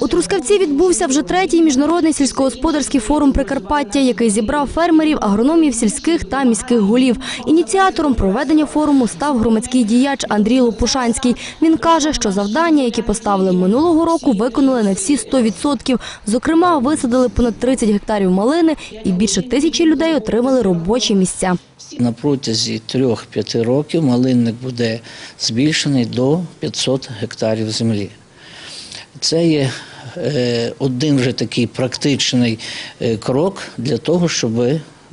У Трускавці відбувся вже третій міжнародний сільськогосподарський форум Прикарпаття, який зібрав фермерів, агрономів сільських та міських голів. Ініціатором проведення форуму став громадський діяч Андрій Лопушанський. Він каже, що завдання, які поставили минулого року, виконали на всі 100%. Зокрема, висадили понад 30 гектарів малини і більше тисячі людей отримали робочі місця. На протязі 3-5 років малинник буде збільшений до 500 гектарів землі. Це є е, один вже такий практичний е, крок для того, щоб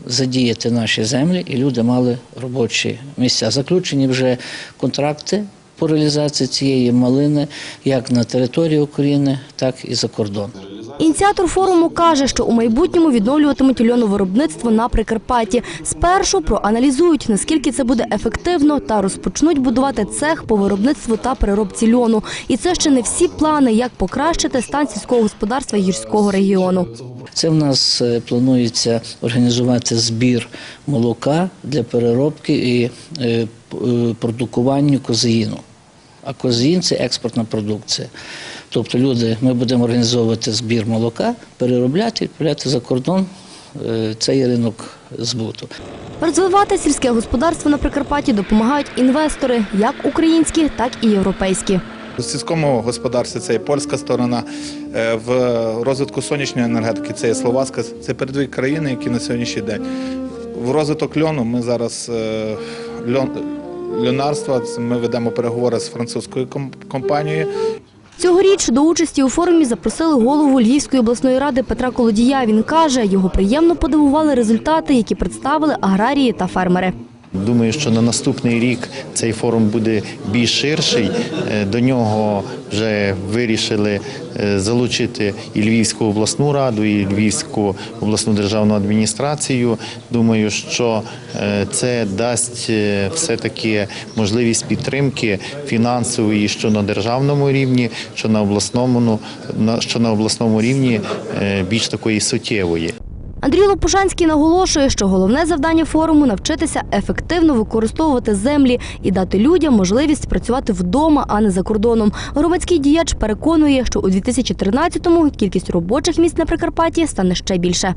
задіяти наші землі і люди мали робочі місця. Заключені вже контракти по реалізації цієї малини як на території України, так і за кордон. Ініціатор форуму каже, що у майбутньому відновлюватимуть льоновиробництво на Прикарпатті. Спершу проаналізують, наскільки це буде ефективно, та розпочнуть будувати цех по виробництву та переробці льону. І це ще не всі плани, як покращити стан сільського господарства гірського регіону. Це в нас е, планується організувати збір молока для переробки і е, е, продукування козеїну. А козеїн – це експортна продукція. Тобто люди, ми будемо організовувати збір молока, переробляти, відправляти за кордон. Е, Це є ринок збуту. Розвивати сільське господарство на Прикарпатті допомагають інвестори, як українські, так і європейські. У сільському господарстві це і польська сторона, е, в розвитку сонячної енергетики це є словацька, це передові країни, які на сьогоднішній день. В розвиток льону ми зараз е, льон, льонарства, ми ведемо переговори з французькою ком- компанією. Цьогоріч до участі у форумі запросили голову Львівської обласної ради Петра Колодія. Він каже, його приємно подивували результати, які представили аграрії та фермери. Думаю, що на наступний рік цей форум буде більш ширший. Е, До нього вже вирішили е, залучити і Львівську обласну раду, і Львівську обласну державну адміністрацію. Думаю, що е, це дасть все-таки можливість підтримки фінансової, що на державному рівні, що на обласному, ну, що на обласному рівні більш такої суттєвої. Андрій Лопушанський наголошує, що головне завдання форуму навчитися ефективно використовувати землі і дати людям можливість працювати вдома, а не за кордоном. Громадський діяч переконує, що у 2013-му кількість робочих місць на Прикарпатті стане ще більше.